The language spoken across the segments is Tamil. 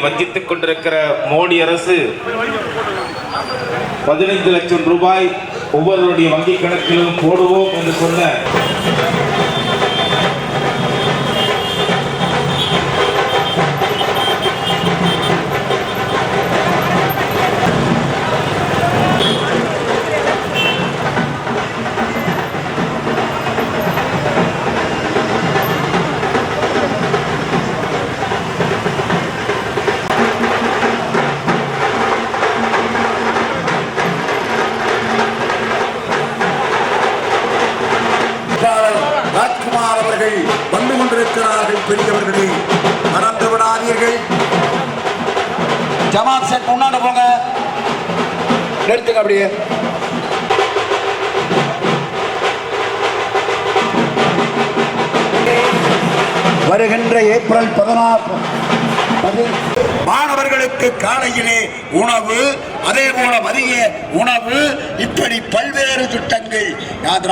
வஞ்சித்துக் கொண்டிருக்கிற மோடி அரசு பதினைந்து லட்சம் ரூபாய் ஒவ்வொருவருடைய வங்கி கணக்கிலும் போடுவோம் என்று சொன்ன நிறுத்துங்க அப்படியே. வருகின்ற ஏப்ரல் பதினாறு மாணவர்களுக்கு காலையிலே உணவு அதே போல மதிய உணவு இப்படி பல்வேறு திட்டங்கள்.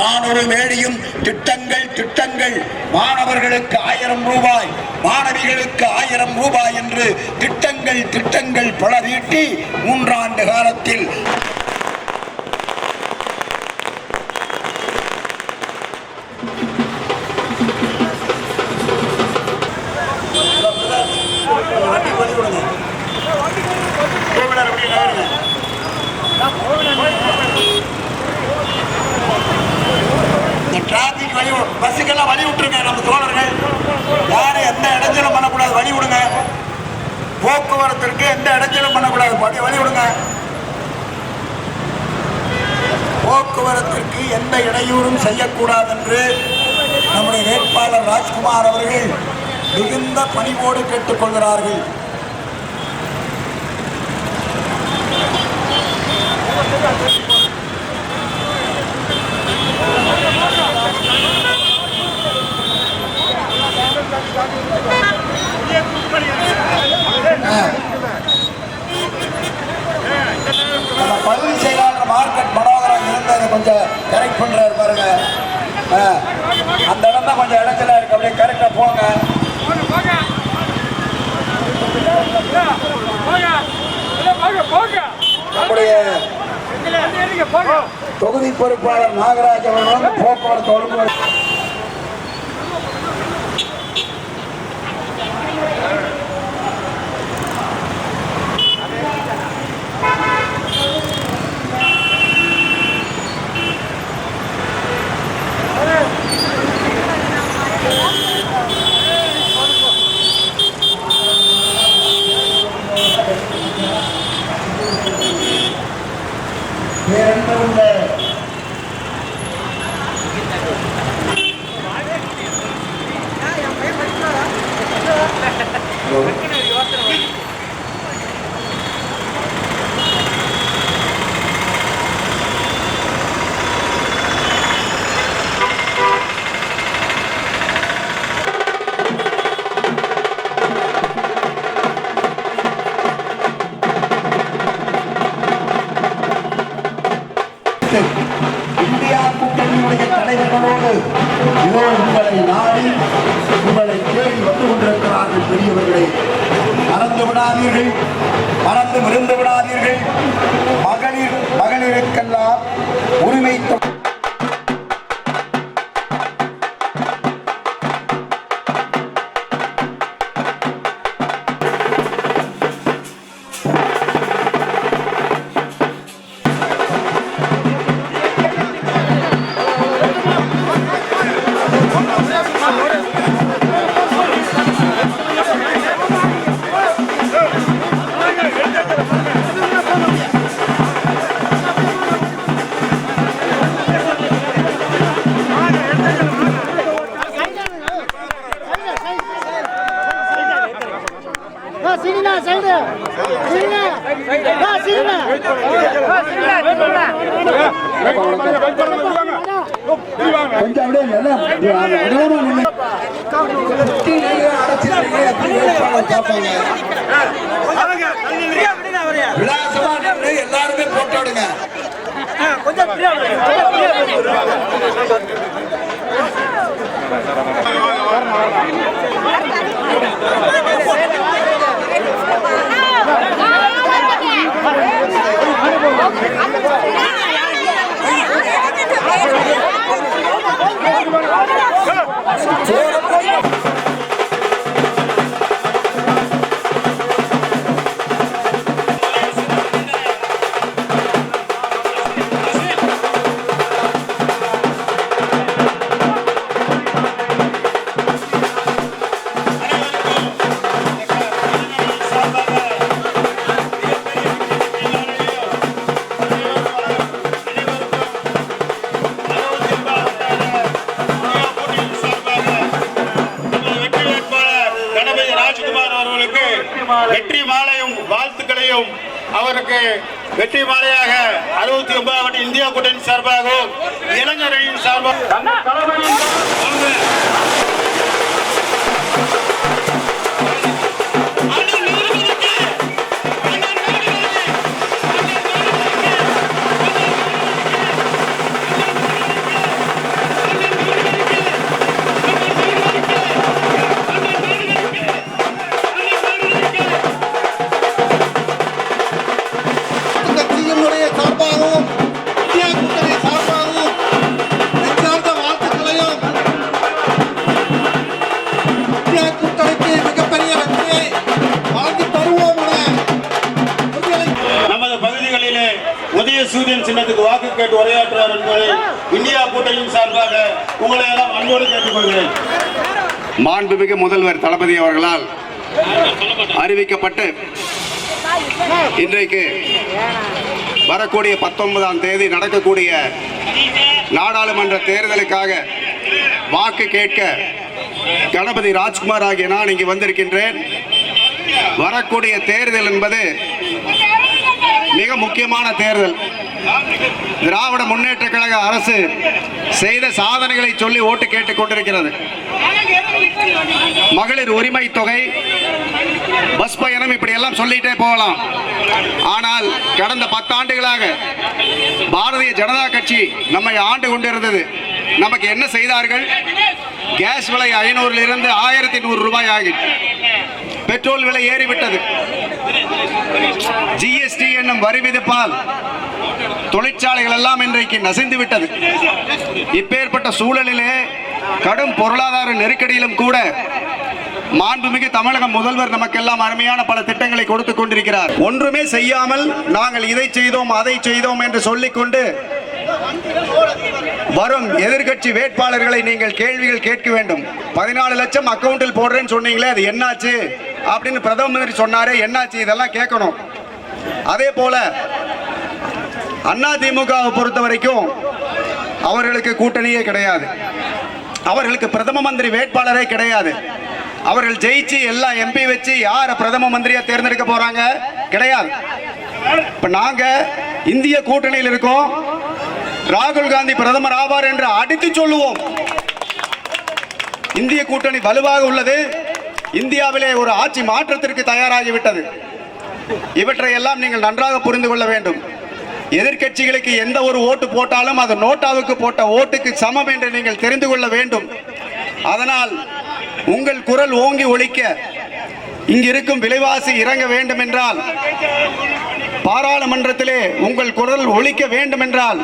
ராணுவ மேடியும் திட்டங்கள் திட்டங்கள். மாணவர்களுக்கு ஆயிரம் ரூபாய் மாணவிகளுக்கு ஆயிரம் ரூபாய் என்று திட்டங்கள் திட்டங்கள் பல நீட்டி மூன்றாண்டு காலத்தில் வருகிறார்கள் பகுதி செயலாளர் மார்க்கெட் மனோகரம் இருந்து அதை கொஞ்சம் கரெக்ட் பண்றாரு பாருங்க. அந்த இடம் தான் கொஞ்சம் இடத்துல இருக்கு. அப்படியே கரெக்ட் நம்முடைய தொகுதி பொறுப்பாளர் நாகராஜ் அவர்களும் போக்குவரத்து ஒழுங்கு இன்றைக்கு வரக்கூடிய பத்தொன்பதாம் தேதி நடக்கக்கூடிய நாடாளுமன்ற தேர்தலுக்காக வாக்கு கேட்க கணபதி ராஜ்குமார் ஆகிய நான் இங்கு வந்திருக்கின்றேன். வரக்கூடிய தேர்தல் என்பது மிக முக்கியமான தேர்தல். திராவிட முன்னேற்ற கழக அரசு செய்த சாதனைகளை சொல்லி ஓட்டு கேட்டுக் கொண்டிருக்கிறது. மகளிர் உரிமை தொகை பஸ் பயணம் இப்படி எல்லாம் சொல்லிட்டே போகலாம். ஆனால் கடந்த பத்தாண்டுகளாக பாரதிய ஜனதா கட்சி நம்மை ஆண்டு கொண்டிருந்தது. நமக்கு என்ன செய்தார்கள்? கேஸ் விலை ஐநூறுல இருந்து ஆயிரத்தி நூறு ரூபாய் ஆகி பெட்ரோல் விலை ஏறிவிட்டது. ஜிஎஸ்டி என்னும் வரி விதிப்பால் தொழிற்சாலைகள் எல்லாம் இன்றைக்கு நசிந்து விட்டது. இப்பேற்பட்ட சூழலிலே கடும் பொருளாதார நெருக்கடியிலும் கூட மாண்புமிகு தமிழக முதல்வர் நமக்கெல்லாம் அருமையான பல திட்டங்களை கொடுத்து கொண்டிருக்கிறார். ஒன்றுமே செய்யாமல் நாங்கள் இதை செய்தோம் அதை செய்தோம் என்று சொல்லிக்கொண்டு வரும் எதிர்க்கட்சி வேட்பாளர்களை நீங்கள் கேள்விகள் கேட்க வேண்டும். பதினாலு லட்சம் அக்கவுண்டில் போடுறேன்னு சொன்னீங்களே அது என்னாச்சு? அப்படின்னு பிரதம மந்திரி சொன்னாரே என்னாச்சு? இதெல்லாம் கேட்கணும். அதே போல அண்ணா திமுகவை பொறுத்த வரைக்கும் அவர்களுக்கு கூட்டணியே கிடையாது. அவர்களுக்கு பிரதம மந்திரி வேட்பாளரே கிடையாது. அவர்கள் ஜெயிச்சு எல்லா எம்பி வச்சு யார பிரதம மந்திரியா தேர்ந்தெடுக்க போறாங்க? கிடையாது. இப்ப நாங்க இந்திய கூட்டணியில் இருக்கோம். ராகுல் காந்தி பிரதமர் ஆவார் என்று அடித்து சொல்லுவோம். இந்திய கூட்டணி வலுவாக உள்ளது. இந்தியாவிலே ஒரு ஆட்சி மாற்றத்திற்கு தயாராகிவிட்டது. இவற்றை எல்லாம் நீங்கள் நன்றாக புரிந்து கொள்ள வேண்டும். எதிர்க்கட்சிகளுக்கு எந்த ஒரு ஓட்டு போட்டாலும் அது நோட்டாவுக்கு போட்ட ஓட்டுக்கு சமம் என்று நீங்கள் தெரிந்து கொள்ள வேண்டும். அதனால் உங்கள் குரல் ஓங்கி ஒழிக்க இங்கிருக்கும் விலைவாசி இறங்க வேண்டும் என்றால் பாராளுமன்றத்திலே உங்கள் குரல் ஒழிக்க வேண்டும் என்றால்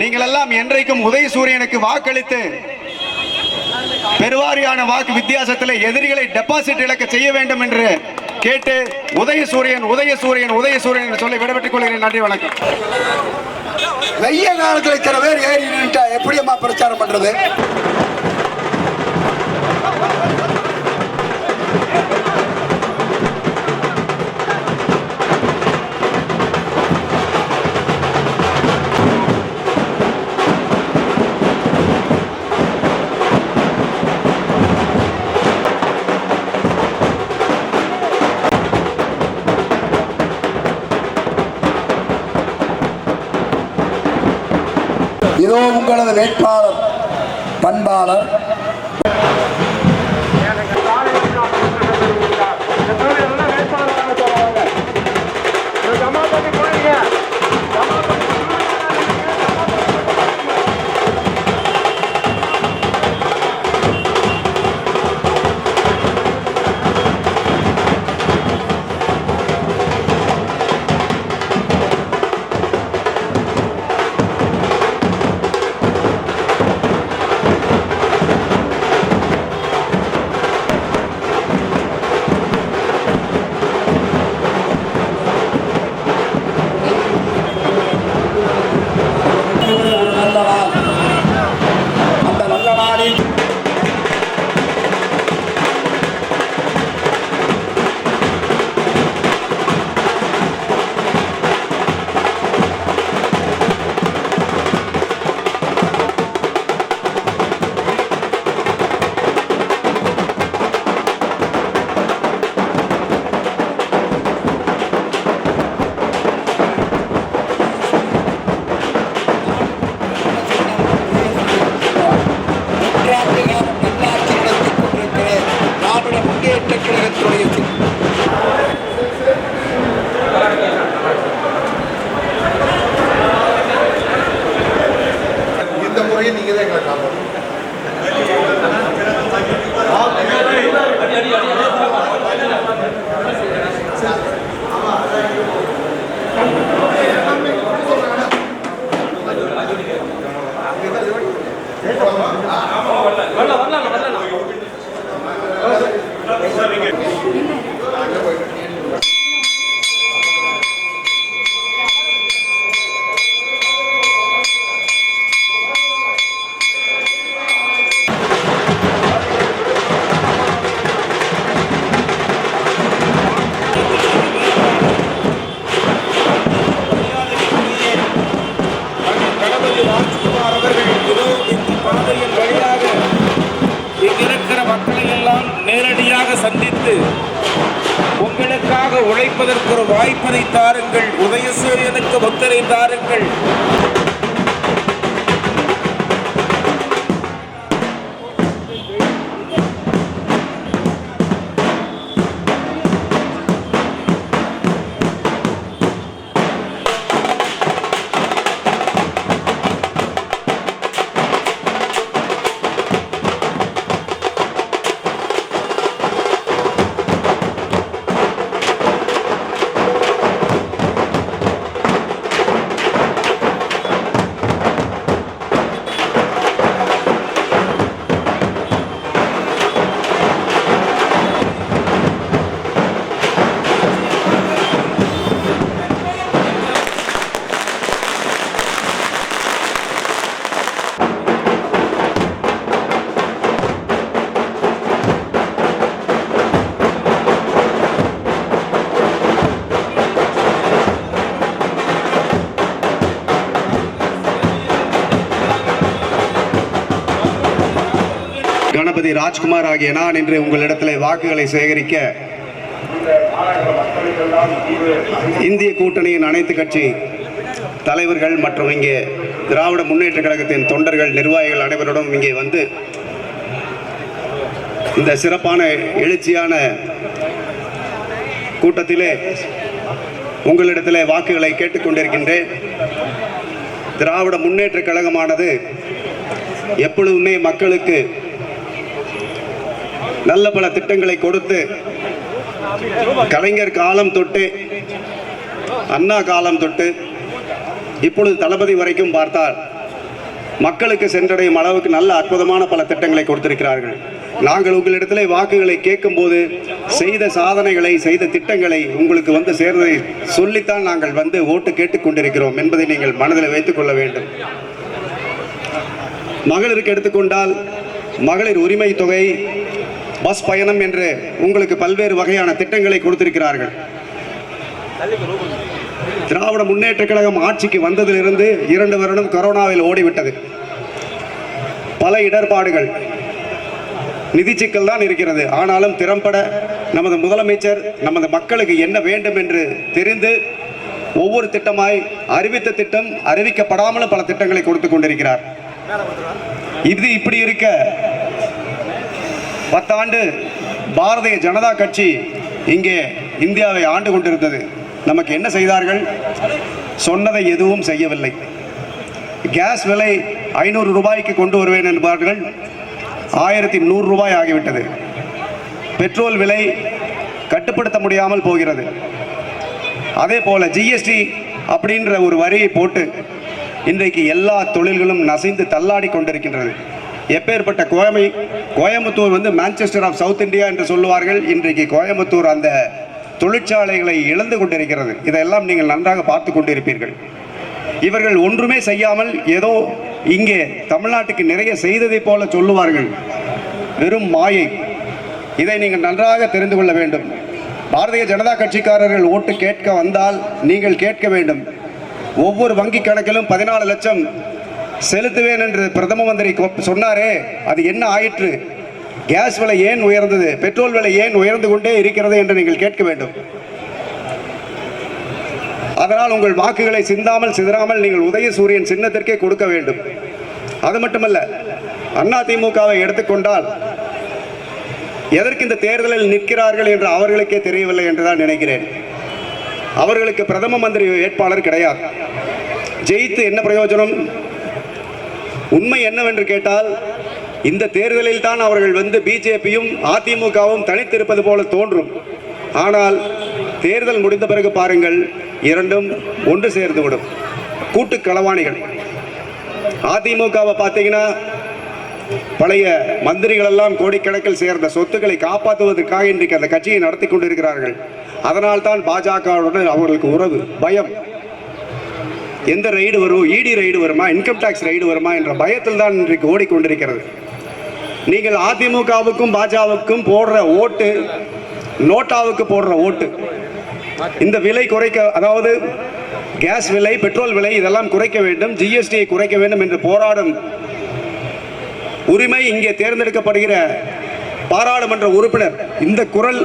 நீங்கள் எல்லாம் என்றைக்கும் உதயசூரியனுக்கு வாக்களித்து பெருவாரியான வாக்கு வித்தியாசத்தில் எதிரிகளை டெபாசிட் இழக்க செய்ய வேண்டும் என்று கேட்டு உதயசூரியன் உதயசூரியன் உதயசூரியன் என்று சொல்லி விடைபெற்றுக் கொள்கிறேன். நன்றி வணக்கம். வெய்ய காலத்தில் சில பேர் ஏறி நின்றுட்டா எப்படியம்மா பிரச்சாரம் பண்றது? வேட்பாளர் பண்பாளர் கணபதி ராஜ்குமார் ஆகிய நான் இன்று உங்களிடத்தில் வாக்குகளை சேகரிக்க இந்திய கூட்டணியின் அனைத்து கட்சி தலைவர்கள் மற்றும் இங்கே திராவிட முன்னேற்ற கழகத்தின் தொண்டர்கள் நிர்வாகிகள் அனைவருடன் இங்கே வந்து இந்த சிறப்பான எழுச்சியான கூட்டத்திலே உங்களிடத்தில் வாக்குகளை கேட்டுக்கொண்டிருக்கின்றேன் திராவிட முன்னேற்ற கழகமானது எப்பொழுதுமே மக்களுக்கு நல்ல பல திட்டங்களை கொடுத்து கலைஞர் காலம் தொட்டு அண்ணா காலம் தொட்டு இப்பொழுது தளபதி வரைக்கும் பார்த்தால் மக்களுக்கு சென்றடையும் அளவுக்கு நல்ல அற்புதமான பல திட்டங்களை கொடுத்திருக்கிறார்கள். நாங்கள் உங்களிடத்திலே வாக்குகளை கேட்கும்போது செய்த சாதனைகளை செய்த திட்டங்களை உங்களுக்கு வந்து சேர்ந்ததை சொல்லித்தான் நாங்கள் வந்து ஓட்டு கேட்டுக்கொண்டிருக்கிறோம் என்பதை நீங்கள் மனதில் வைத்துக் கொள்ள வேண்டும். மகளிருக்கு எடுத்துக்கொண்டால் மகளிர் உரிமை தொகை பஸ் பயணம் என்று உங்களுக்கு பல்வேறு வகையான திட்டங்களை கொடுத்திருக்கிறார்கள். திராவிட முன்னேற்ற கழகம் ஆட்சிக்கு வந்ததிலிருந்து இரண்டு வருடம் கொரோனாவில் ஓடிவிட்டது. பல இடர்பாடுகள் நிதி சிக்கல் தான் இருக்கிறது. ஆனாலும் திறம்பட நமது முதலமைச்சர் நமது மக்களுக்கு என்ன வேண்டும் என்று தெரிந்து ஒவ்வொரு திட்டமாய் அறிவித்த திட்டம் அறிவிக்கப்படாமலும் பல திட்டங்களை கொடுத்து கொண்டிருக்கிறார். இது இப்படி இருக்க பத்தாண்டு பாரதிய ஜனதா கட்சி இங்கே இந்தியாவை ஆண்டு கொண்டிருந்தது. நமக்கு என்ன செய்தார்கள்? சொன்னதை எதுவும் செய்யவில்லை. கேஸ் விலை ஐநூறு ரூபாய்க்கு கொண்டு வருவேன் என்பார்கள். ஆயிரத்தி நூறு ரூபாய் ஆகிவிட்டது. பெட்ரோல் விலை கட்டுப்படுத்த முடியாமல் போகிறது. அதே போல் ஜிஎஸ்டி அப்படின்ற ஒரு வரியை போட்டு இன்றைக்கு எல்லா தொழில்களும் நசைந்து தள்ளாடி கொண்டிருக்கின்றது. எப்பேற்பட்ட கோயமை கோயம்புத்தூர் வந்து மான்செஸ்டர் ஆஃப் சவுத் இந்தியா என்று சொல்லுவார்கள். இன்றைக்கு கோயம்புத்தூர் அந்த தொழிற்சாலைகளை இழந்து கொண்டிருக்கிறது. இதெல்லாம் நீங்கள் நன்றாக பார்த்து கொண்டிருப்பீர்கள். இவர்கள் ஒன்றுமே செய்யாமல் ஏதோ இங்கே தமிழ்நாட்டுக்கு நிறைய செய்ததைப் போல சொல்லுவார்கள். வெறும் மாயை. இதை நீங்கள் நன்றாக தெரிந்து கொள்ள வேண்டும். பாரதிய ஜனதா கட்சிக்காரர்கள் ஓட்டு கேட்க வந்தால் நீங்கள் கேட்க வேண்டும். ஒவ்வொரு வங்கி கணக்கிலும் பதினாலு லட்சம் செலுத்துவேன் என்று பிரதம மந்திரி சொன்னாரே அது என்ன ஆயிற்று? கேஸ் விலை ஏன் உயர்ந்தது? பெட்ரோல் விலை ஏன் உயர்ந்து கொண்டே இருக்கிறது என்று நீங்கள் கேட்க வேண்டும். அதனால் உங்கள் வாக்குகளை சிந்தாமல் சிதறாமல் நீங்கள் உதயசூரியன் சின்னத்திற்கே கொடுக்க வேண்டும். அது மட்டுமல்ல அண்ணா திமுகவை எடுத்துக்கொண்டால் எதற்கு இந்த தேர்தலில் நிற்கிறார்கள் என்று அவர்களுக்கே தெரியவில்லை என்றுதான் நினைக்கிறேன். அவர்களுக்கு பிரதம மந்திரி வேட்பாளர் கிடையாது. ஜெயித்து என்ன பிரயோஜனம்? உண்மை என்னவென்று கேட்டால் இந்த தேர்தலில் தான் அவர்கள் வந்து பிஜேபியும் அதிமுகவும் தனித்திருப்பது போல தோன்றும். ஆனால் தேர்தல் முடிந்த பிறகு பாருங்கள் இரண்டும் ஒன்று சேர்ந்துவிடும். கூட்டு களவாணிகள். அதிமுகவை பார்த்தீங்கன்னா பழைய மந்திரிகள் எல்லாம் கோடிக்கணக்கில் சேர்ந்த சொத்துக்களை காப்பாற்றுவதற்காக இன்றைக்கு அந்த கட்சியை நடத்தி கொண்டிருக்கிறார்கள். அதனால் தான் பாஜகவுடன் அவர்களுக்கு உறவு பயம். எந்த ரைடு வரும் இடி ரைடு வருமா இன்கம் டேக்ஸ் ரைடு வருமா என்ற பயத்தில் தான் இன்றைக்கு ஓடிக்கொண்டிருக்கிறது. நீங்கள் அதிமுகவுக்கும் பாஜகவுக்கும் போடுற ஓட்டு நோட்டாவுக்கு போடுற ஓட்டு இந்த விலை குறைக்க அதாவது கேஸ் விலை பெட்ரோல் விலை இதெல்லாம் குறைக்க வேண்டும் ஜிஎஸ்டியை குறைக்க வேண்டும் என்று போராடும் உரிமை இங்கே தேர்ந்தெடுக்கப்படுகிற பாராளுமன்ற உறுப்பினர் இந்த குரல்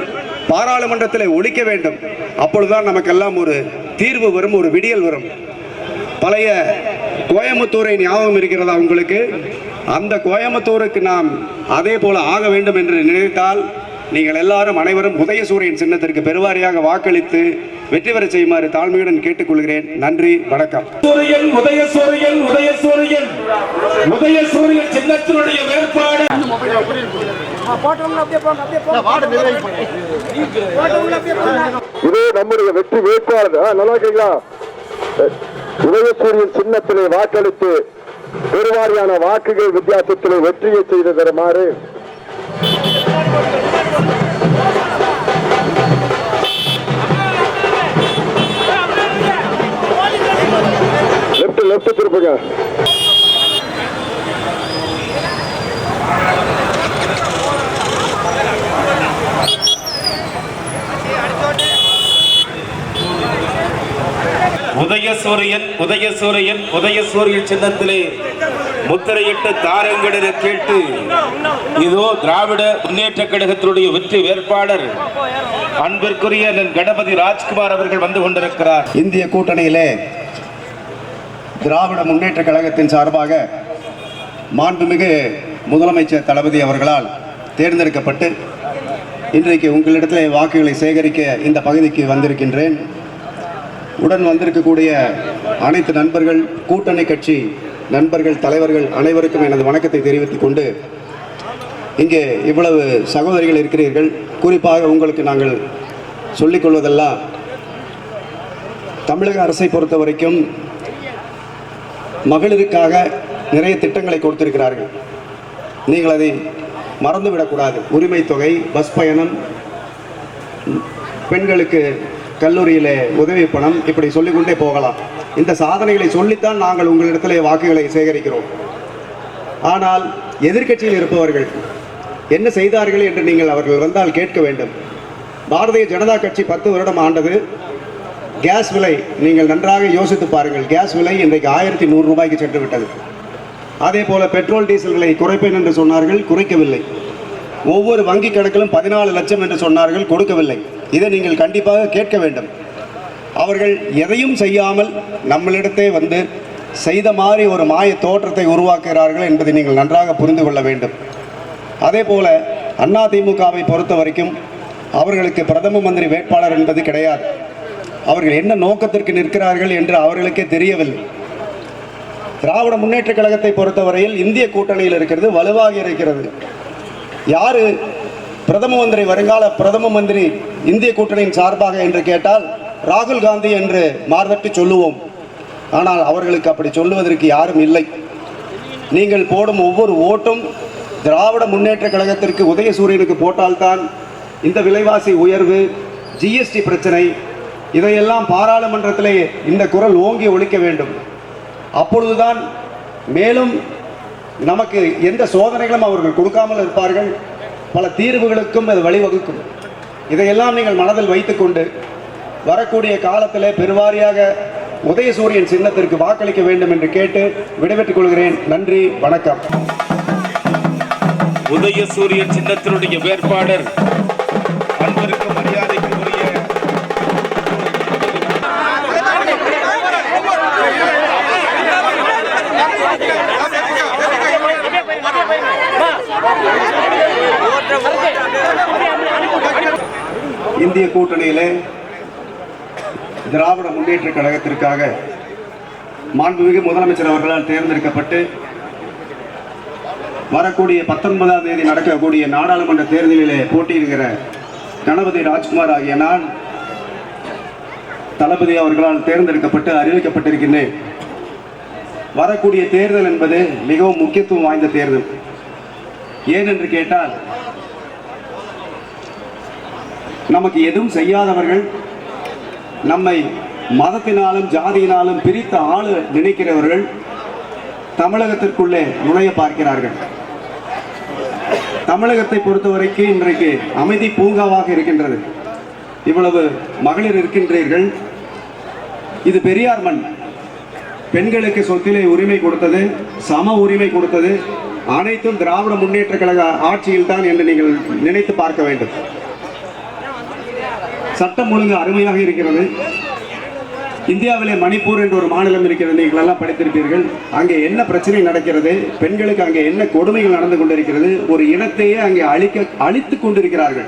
பாராளுமன்றத்தில் ஒழிக்க வேண்டும். அப்பொழுதுதான் நமக்கெல்லாம் ஒரு தீர்வு வரும் ஒரு விடியல் வரும். பழைய கோயம்புத்தூரை ஞாபகம் இருக்கிறதா உங்களுக்கு? அந்த கோயம்புத்தூருக்கு நாம் அதே போல ஆக வேண்டும் என்று நினைத்தால் நீங்கள் எல்லாரும் அனைவரும் உதயசூரியன் சின்னத்திற்கு பெருவாரியாக வாக்களித்து வெற்றி பெற செய்யுமாறு தாழ்மையுடன் கேட்டுக்கொள்கிறேன். நன்றி வணக்கம். சூரியன் உதய சூரியன் உதய சூரியன் உதய சூரியன் சின்னத்தினுடைய வேறுபாடு இது நம்முடைய வெற்றி வேட்பாளர். ஆ, நல்லா இருக்கீங்களா? உதயசூரியன் சின்னத்திலே வாக்களித்து பெருவாரியான வாக்குகள் வித்தியாசத்திலே வெற்றியை செய்து தருமாறு. Left left திருப்புங்க. உதயசூரியன் உதயசூரியன் உதயசூரியன் சின்னத்திலே முத்திரையிட்டு தாரங்களிட கேட்டு இதோ திராவிட முன்னேற்ற கழகத்தினுடைய வெற்றி வேட்பாளர் அன்பிற்குரிய நன் கணபதி ராஜ்குமார் அவர்கள் வந்து கொண்டிருக்கிறார். இந்திய கூட்டணியிலே திராவிட முன்னேற்ற கழகத்தின் சார்பாக மாண்புமிகு முதலமைச்சர் தளபதி அவர்களால் தேர்ந்தெடுக்கப்பட்டு இன்றைக்கு உங்களிடத்தில் வாக்குகளை சேகரிக்க இந்த பகுதிக்கு வந்திருக்கின்றேன். உடன் வந்திருக்கக்கூடிய அனைத்து நண்பர்கள் கூட்டணி கட்சி நண்பர்கள் தலைவர்கள் அனைவருக்கும் எனது வணக்கத்தை தெரிவித்துக் கொண்டு இங்கே இவ்வளவு சகோதரிகள் இருக்கிறீர்கள். குறிப்பாக உங்களுக்கு நாங்கள் சொல்லிக்கொள்வதெல்லாம் தமிழக அரசை பொறுத்த வரைக்கும் மகளிருக்காக நிறைய திட்டங்களை கொடுத்திருக்கிறார்கள். நீங்கள் அதை மறந்துவிடக்கூடாது உரிமை தொகை பஸ் பயணம் பெண்களுக்கு கல்லூரியில் உதவி பணம் இப்படி சொல்லிக்கொண்டே போகலாம். இந்த சாதனைகளை சொல்லித்தான் நாங்கள் உங்களிடத்திலே வாக்குகளை சேகரிக்கிறோம். ஆனால் எதிர்க்கட்சியில் இருப்பவர்கள் என்ன செய்தார்கள் என்று நீங்கள் அவர்கள் வந்தால் கேட்க வேண்டும். பாரதிய ஜனதா கட்சி பத்து வருடம் ஆண்டது. கேஸ் விலை நீங்கள் நன்றாக யோசித்து பாருங்கள். கேஸ் விலை இன்றைக்கு ஆயிரத்தி நூறு ரூபாய்க்கு சென்று விட்டது. அதே போல பெட்ரோல் டீசல் விலை குறைப்பேன் என்று சொன்னார்கள் குறைக்கவில்லை. ஒவ்வொரு வங்கி கணக்கிலும் பதினாலு லட்சம் என்று சொன்னார்கள் கொடுக்கவில்லை. இதை நீங்கள் கண்டிப்பாக கேட்க வேண்டும். அவர்கள் எதையும் செய்யாமல் நம்மளிடத்தே வந்து செய்த மாதிரி ஒரு மாய தோற்றத்தை உருவாக்குகிறார்கள் என்பதை நீங்கள் நன்றாக புரிந்து கொள்ள வேண்டும். அதே போல அதிமுகவை பொறுத்த வரைக்கும் அவர்களுக்கு பிரதம மந்திரி வேட்பாளர் என்பது கிடையாது. அவர்கள் என்ன நோக்கத்திற்கு நிற்கிறார்கள் என்று அவர்களுக்கே தெரியவில்லை. திராவிட முன்னேற்ற கழகத்தை பொறுத்தவரையில் இந்திய கூட்டணியில் இருக்கிறது வலுவாக இருக்கிறது. யாரு பிரதம மந்திரி வருங்கால பிரதம மந்திரி இந்திய கூட்டணியின் சார்பாக என்று கேட்டால் ராகுல் காந்தி என்று மார்தட்டி சொல்லுவோம். ஆனால் அவர்களுக்கு அப்படி சொல்லுவதற்கு யாரும் இல்லை. நீங்கள் போடும் ஒவ்வொரு ஓட்டும் திராவிட முன்னேற்ற கழகத்திற்கு உதயசூரியனுக்கு போட்டால்தான் இந்த விலைவாசி உயர்வு ஜிஎஸ்டி பிரச்சனை இதையெல்லாம் பாராளுமன்றத்திலே இந்த குரல் ஓங்கி ஒழிக்க வேண்டும். அப்பொழுதுதான் மேலும் நமக்கு எந்த சோதனைகளும் அவர்கள் கொடுக்காமல் இருப்பார்கள். பல தீர்வுகளுக்கும் அது வழிவகுக்கும். இதையெல்லாம் நீங்கள் மனதில் வைத்துக்கொண்டு வரக்கூடிய காலத்திலே பெருவாரியாக உதயசூரியன் சின்னத்திற்கு வாக்களிக்க வேண்டும் என்று கேட்டு விடைபெற்றுக் கொள்கிறேன். நன்றி வணக்கம். உதயசூரியன் சின்னத்தினுடைய வேட்பாளர் இந்திய கூட்டணியிலே திராவிட முன்னேற்ற கழகத்திற்காக மாண்புமிகு முதலமைச்சர் அவர்களால் தேர்ந்தெடுக்கப்பட்டு வரக்கூடிய பத்தொன்பதாம் தேதி நடக்கக்கூடிய நாடாளுமன்ற தேர்தலிலே போட்டியிடுகிற கணபதி ராஜ்குமார் ஆகிய நான் தளபதி அவர்களால் தேர்ந்தெடுக்கப்பட்டு அறிவிக்கப்பட்டிருக்கின்றேன். வரக்கூடிய தேர்தல் என்பது மிகவும் முக்கியத்துவம் வாய்ந்த தேர்தல். ஏன் என்று கேட்டால் நமக்கு எதுவும் செய்யாதவர்கள் நம்மை மதத்தினாலும் ஜாதியினாலும் பிரித்த ஆளு நினைக்கிறவர்கள் தமிழகத்திற்குள்ளே நுழைய பார்க்கிறார்கள். தமிழகத்தை பொறுத்தவரைக்கு இன்றைக்கு அமைதி பூங்காவாக இருக்கின்றது. இவ்வளவு மகளிர் இருக்கின்றீர்கள். இது பெரியார் மண். பெண்களுக்கு சொத்திலே உரிமை கொடுத்தது சம உரிமை கொடுத்தது அனைத்தும் திராவிட முன்னேற்ற கழக ஆட்சியில் தான் என்று நீங்கள் நினைத்து பார்க்க வேண்டும். சட்டம் ஒழுங்கு அருமையாக இருக்கிறது. இந்தியாவிலே மணிப்பூர் என்ற ஒரு மாநிலம் இருக்கிறது. நீங்கள் எல்லாம் படித்திருப்பீர்கள். அங்கே என்ன பிரச்சனை நடக்கிறது? பெண்களுக்கு அங்கே என்ன கொடுமைகள் நடந்து கொண்டிருக்கிறது? ஒரு இனத்தையே அங்கே அழிக்க அழித்து கொண்டிருக்கிறார்கள்.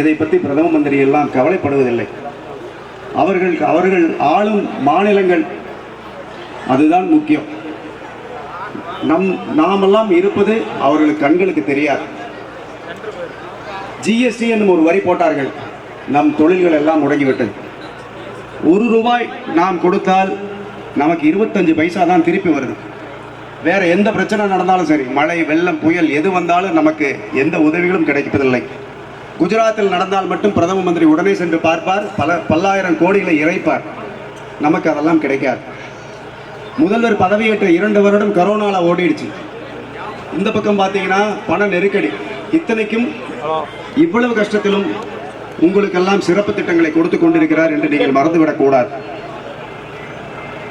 இதை பற்றி பிரதம மந்திரி எல்லாம் கவலைப்படுவதில்லை. அவர்கள் அவர்கள் ஆளும் மாநிலங்கள் அதுதான் முக்கியம். நம் நாமெல்லாம் இருப்பது அவர்களுக்கு கண்களுக்கு தெரியாது. ஜிஎஸ்டி என்னும் ஒரு வரி போட்டார்கள். நம் தொழில்கள் எல்லாம் முடங்கிவிட்டது. ஒரு ரூபாய் நாம் கொடுத்தால் நமக்கு இருபத்தஞ்சு பைசா தான் திருப்பி வருது. வேறு எந்த பிரச்சனை நடந்தாலும் சரி மழை வெள்ளம் புயல் எது வந்தாலும் நமக்கு எந்த உதவிகளும் கிடைப்பதில்லை. குஜராத்தில் நடந்தால் மட்டும் பிரதம மந்திரி உடனே சென்று பார்ப்பார் பல பல்லாயிரம் கோடிகளை இறைப்பார். நமக்கு அதெல்லாம் கிடைக்காது. முதல்வர் பதவியேற்ற இரண்டு வருடம் கரோனாவில் ஓடிடுச்சு. இந்த பக்கம் பார்த்தீங்கன்னா பண நெருக்கடி. இத்தனைக்கும் இவ்வளவு கஷ்டத்திலும் உங்களுக்கெல்லாம் சிறப்பு திட்டங்களை கொடுத்து கொண்டிருக்கிறார் என்று நீங்கள் மறந்துவிடக்கூடாது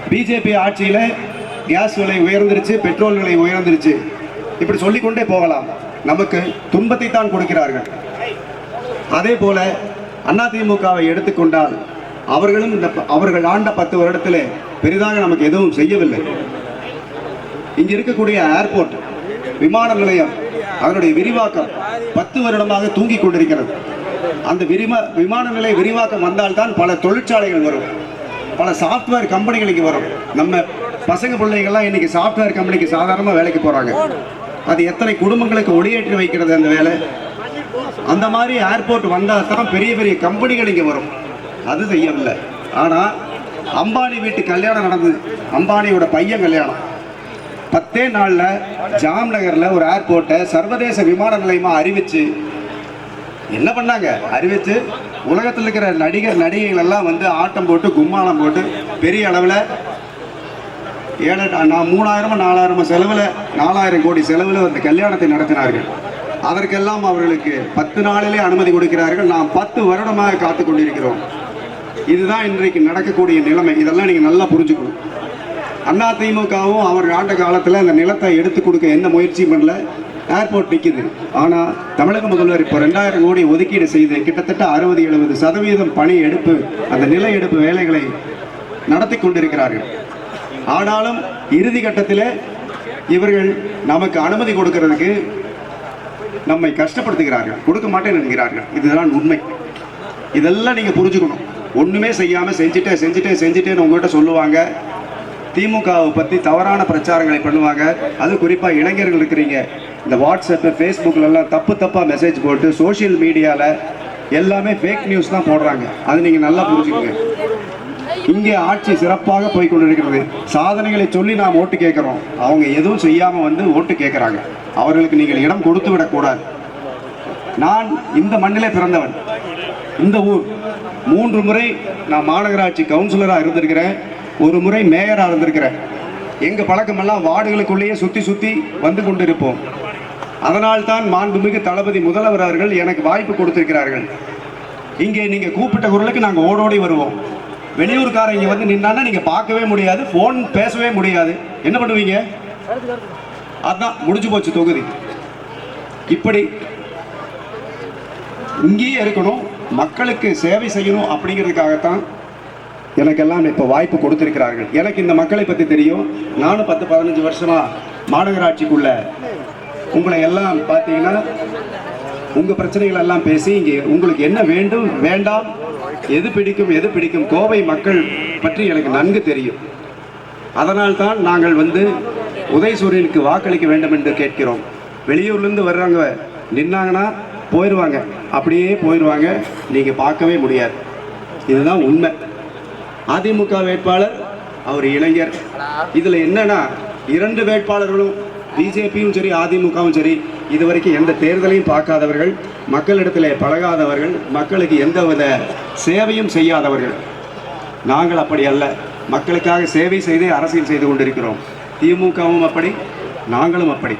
பிஜேபி ஆட்சியில கேஸ் விலை உயர்ந்துருச்சு பெட்ரோல் விலை உயர்ந்துருச்சு. இப்படி சொல்லிக்கொண்டே போகலாம். நமக்கு துன்பத்தை தான் கொடுக்கிறார்கள். அதே போல அதிமுகவை எடுத்துக்கொண்டால் அவர்களும் இந்த ப- அவர்கள் ஆண்ட பத்து வருடத்தில் பெரிதாக நமக்கு எதுவும் செய்யவில்லை. இங்க இருக்கக்கூடிய ஏர்போர்ட் விமான நிலையம் அதனுடைய விரிவாக்கம் பத்து வருடமாக தூங்கிக் கொண்டிருக்கிறது. அந்த விரிமா விமான நிலைய விரிவாக்கம் வந்தால்தான் பல தொழிற்சாலைகள் வரும். பல சாஃப்ட்வேர் கம்பெனிகளுக்கு வரும். நம்ம பசங்க பிள்ளைங்கள்லாம் இன்றைக்கி சாஃப்ட்வேர் கம்பெனிக்கு சாதாரணமாக வேலைக்கு போகிறாங்க அது எத்தனை குடும்பங்களுக்கு ஒளியேற்றி வைக்கிறது அந்த வேலை? அந்த மாதிரி ஏர்போர்ட் வந்தால் தான் பெரிய பெரிய கம்பெனிகள் இங்கே வரும். அது செய்யவில்லை. ஆனால் அம்பானி வீட்டு கல்யாணம் நடந்தது அம்பானியோட பையன் கல்யாணம். பத்தே நாளில் ஜாம்நகரில் ஒரு ஏர்போர்ட்டை சர்வதேச விமான நிலையமாக அறிவித்து என்ன பண்ணாங்க? அறிவித்து உலகத்தில் இருக்கிற நடிகர் நடிகைகள் எல்லாம் வந்து ஆட்டம் போட்டு கும்மாளம் போட்டு பெரிய அளவில் ஏழு நான் மூணாயிரமோ நாலாயிரமோ செலவில் நாலாயிரம் கோடி செலவில் அந்த கல்யாணத்தை நடத்தினார்கள். அதற்கெல்லாம் அவர்களுக்கு பத்து நாளிலே அனுமதி கொடுக்கிறார்கள். நாம் பத்து வருடமாக காத்து கொண்டிருக்கிறோம். இதுதான் இன்றைக்கு நடக்கக்கூடிய நிலைமை. இதெல்லாம் நீங்கள் நல்லா புரிஞ்சுக்கணும். அண்ணா திமுகவும் அவர் ஆண்ட காலத்தில் அந்த நிலத்தை எடுத்து கொடுக்க எந்த முயற்சியும் பண்ணல. ஏர்போர்ட் நிற்கிது ஆனால் தமிழக முதல்வர் இப்போ ரெண்டாயிரம் கோடி ஒதுக்கீடு செய்து கிட்டத்தட்ட அறுபது எழுபது சதவீதம் பணி எடுப்பு அந்த நில எடுப்பு வேலைகளை நடத்தி கொண்டிருக்கிறார்கள். ஆனாலும் இறுதி கட்டத்தில் இவர்கள் நமக்கு அனுமதி கொடுக்கறதுக்கு நம்மை கஷ்டப்படுத்துகிறார்கள். கொடுக்க மாட்டேன் என்கிறார்கள். இதுதான் உண்மை. இதெல்லாம் நீங்கள் புரிஞ்சுக்கணும். ஒன்றுமே செய்யாமல் செஞ்சுட்டே செஞ்சுட்டே செஞ்சுட்டேன்னு உங்கள்கிட்ட சொல்லுவாங்க. திமுகவை பற்றி தவறான பிரச்சாரங்களை பண்ணுவாங்க. அது குறிப்பாக இளைஞர்கள் இருக்கிறீங்க. இந்த வாட்ஸ்அப்பு ஃபேஸ்புக்கிலலாம் தப்பு தப்பாக மெசேஜ் போட்டு சோஷியல் மீடியாவில் எல்லாமே ஃபேக் நியூஸ் தான் போடுறாங்க. அது நீங்கள் நல்லா புரிஞ்சுக்கோங்க. இங்கே ஆட்சி சிறப்பாக போய் கொண்டிருக்கிறது. சாதனைகளை சொல்லி நாம் ஓட்டு கேட்குறோம். அவங்க எதுவும் செய்யாமல் வந்து ஓட்டு கேட்குறாங்க. அவர்களுக்கு நீங்கள் இடம் கொடுத்து விடக்கூடாது. நான் இந்த மண்ணிலே பிறந்தவன். இந்த ஊர். மூன்று முறை நான் மாநகராட்சி கவுன்சிலராக இருந்திருக்கிறேன். ஒரு முறை மேயராக இருந்திருக்கிறேன். எங்கள் பழக்கமெல்லாம் வார்டுகளுக்குள்ளேயே சுற்றி சுற்றி வந்து கொண்டிருப்போம். அதனால்தான் மாண்புமிகு தளபதி முதல்வர் அவர்கள் எனக்கு வாய்ப்பு கொடுத்திருக்கிறார்கள். இங்கே நீங்கள் கூப்பிட்ட குரலுக்கு நாங்கள் ஓடோடி வருவோம். வெளியூர்காரங்க வந்து நின்னா நீங்கள் பார்க்கவே முடியாது ஃபோன் பேசவே முடியாது. என்ன பண்ணுவீங்க? அதான் முடிஞ்சு போச்சு தொகுதி. இப்படி இங்கேயே இருக்கணும் மக்களுக்கு சேவை செய்யணும் அப்படிங்கிறதுக்காகத்தான் எனக்கெல்லாம் இப்போ வாய்ப்பு கொடுத்திருக்கிறார்கள். எனக்கு இந்த மக்களை பற்றி தெரியும். நானும் பத்து பதினஞ்சு வருஷமாக மாநகராட்சிக்குள்ள உங்களை எல்லாம் பார்த்தீங்கன்னா உங்கள் பிரச்சனைகள் எல்லாம் பேசி இங்கே உங்களுக்கு என்ன வேண்டும் வேண்டாம் எது பிடிக்கும் எது பிடிக்கும் கோவை மக்கள் பற்றி எனக்கு நன்கு தெரியும். அதனால்தான் நாங்கள் வந்து உதயசூரியனுக்கு வாக்களிக்க வேண்டும் என்று கேட்கிறோம். வெளியூர்லேருந்து வர்றவங்க நின்னாங்கன்னா போயிடுவாங்க அப்படியே போயிடுவாங்க நீங்கள் பார்க்கவே முடியாது. இதுதான் உண்மை. அதிமுக வேட்பாளர் அவர் இளைஞர். இதில் என்னன்னா இரண்டு வேட்பாளர்களும் பிஜேபியும் சரி அதிமுகவும் சரி இதுவரைக்கும் எந்த தேர்தலையும் பார்க்காதவர்கள் மக்களிடத்தில் பழகாதவர்கள் மக்களுக்கு எந்தவித சேவையும் செய்யாதவர்கள். நாங்கள் அப்படி அல்ல. மக்களுக்காக சேவை செய்து அரசியல் செய்து கொண்டிருக்கிறோம். திமுகவும் அப்படி நாங்களும் அப்படி.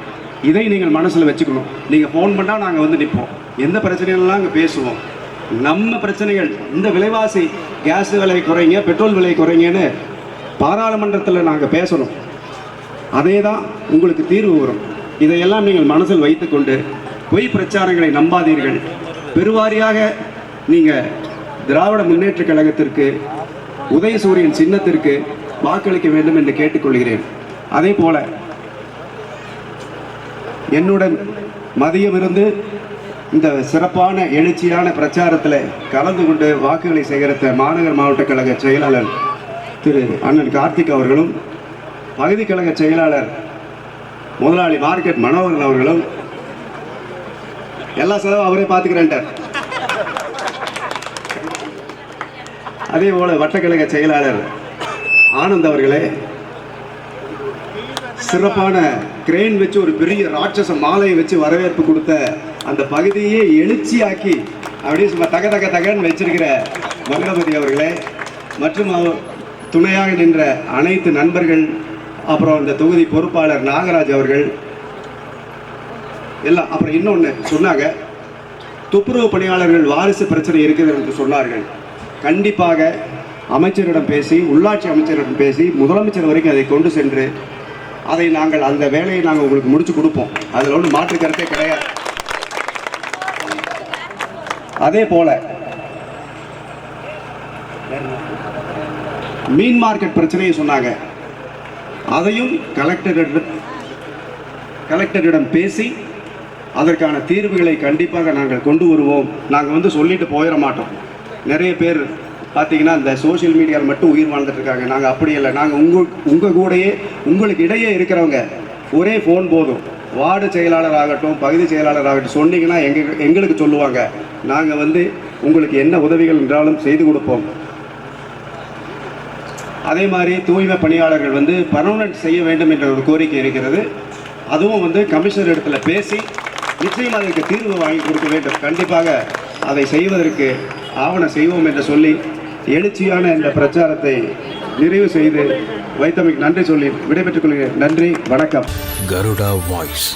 இதை நீங்கள் மனசில் வச்சுக்கணும். நீங்கள் ஃபோன் பண்ணால் நாங்கள் வந்து நிற்போம். எந்த பிரச்சனைகள்லாம் அங்கே பேசுவோம்? நம்ம பிரச்சனைகள் இந்த விலைவாசி கேஸ் விலை குறைங்க பெட்ரோல் விலை குறைங்கன்னு பாராளுமன்றத்தில் நாங்கள் பேசணும். அதே தான் உங்களுக்கு தீர்வு வரும். இதையெல்லாம் நீங்கள் மனசில் வைத்துக்கொண்டு பொய் பிரச்சாரங்களை நம்பாதீர்கள். பெருவாரியாக நீங்கள் திராவிட முன்னேற்றக் கழகத்திற்கு உதயசூரியன் சின்னத்திற்கு வாக்களிக்க வேண்டும் என்று கேட்டுக்கொள்கிறேன். அதே போல என்னுடன் மதியம் இருந்து இந்த சிறப்பான எழுச்சியான பிரச்சாரத்தில் கலந்து கொண்டு வாக்குகளை சேகரித்த மாநகர் மாவட்ட கழக செயலாளர் திரு அண்ணன் கார்த்திக் அவர்களும் பகுதி கழக செயலாளர் முதலாளி மார்க்கெட் மனோகரன் அவர்களும் எல்லா செலவும் அவரே பார்த்துக்கிறேன்ட்டார் அதே போல வட்டக்கழக செயலாளர் ஆனந்த் அவர்களே சிறப்பான கிரெயின் வச்சு ஒரு பெரிய ராட்சச மாலையை வச்சு வரவேற்பு கொடுத்த அந்த பகுதியே எழுச்சியாக்கி அப்படியே சும்மா தக தக தகன்னு வச்சிருக்கிற மங்கபதி அவர்களே மற்றும் அவர் துணையாக நின்ற அனைத்து நண்பர்கள் அப்புறம் இந்த தொகுதி பொறுப்பாளர் நாகராஜ் அவர்கள். எல்லாம் அப்புறம் இன்னொன்று சொன்னாங்க துப்புரவு பணியாளர்கள் வாரிசு பிரச்சனை இருக்குது என்று சொன்னார்கள். கண்டிப்பாக அமைச்சரிடம் பேசி உள்ளாட்சி அமைச்சரிடம் பேசி முதலமைச்சர் வரைக்கும் அதை கொண்டு சென்று அதை நாங்கள் அந்த வேலையை நாங்கள் உங்களுக்கு முடிச்சு கொடுப்போம். அதில் ஒன்றும் மாற்று கருத்தே கிடையாது. அதே போல மீன் மார்க்கெட் பிரச்சனையை சொன்னாங்க. அதையும் கலெக்டரிடம் கலெக்டரிடம் பேசி அதற்கான தீர்வுகளை கண்டிப்பாக நாங்கள் கொண்டு வருவோம். நாங்கள் வந்து சொல்லிட்டு போயிட மாட்டோம். நிறைய பேர் பார்த்தீங்கன்னா இந்த சோஷியல் மீடியாவில் மட்டும் உயிர் வாழ்ந்துட்டுருக்காங்க நாங்கள் அப்படி இல்லை. நாங்கள் உங்கள் உங்கள் கூடயே உங்களுக்கு இடையே இருக்கிறவங்க ஒரே ஃபோன் போதும். வார்டு செயலாளர் ஆகட்டும் பகுதி செயலாளர் ஆகட்டும் சொன்னீங்கன்னா எங்க எங்களுக்கு சொல்லுவாங்க. நாங்கள் வந்து உங்களுக்கு என்ன உதவிகள் என்றாலும் செய்து கொடுப்போம். அதே மாதிரி தூய்மை பணியாளர்கள் வந்து பர்மனன்ட் செய்ய வேண்டும் என்ற ஒரு கோரிக்கை இருக்கிறது. அதுவும் வந்து கமிஷனர் இடத்துல பேசி நிச்சயம் அதற்கு தீர்வு வாங்கி கொடுக்க வேண்டும். கண்டிப்பாக அதை செய்வதற்கு ஆவணம் செய்வோம் என்று சொல்லி எழுச்சியான இந்த பிரச்சாரத்தை நிறைவு செய்து வைத்தமைக்கு நன்றி சொல்லி விடைபெற்றுக் கொள்கிறேன். நன்றி வணக்கம். கருடா வாய்ஸ்.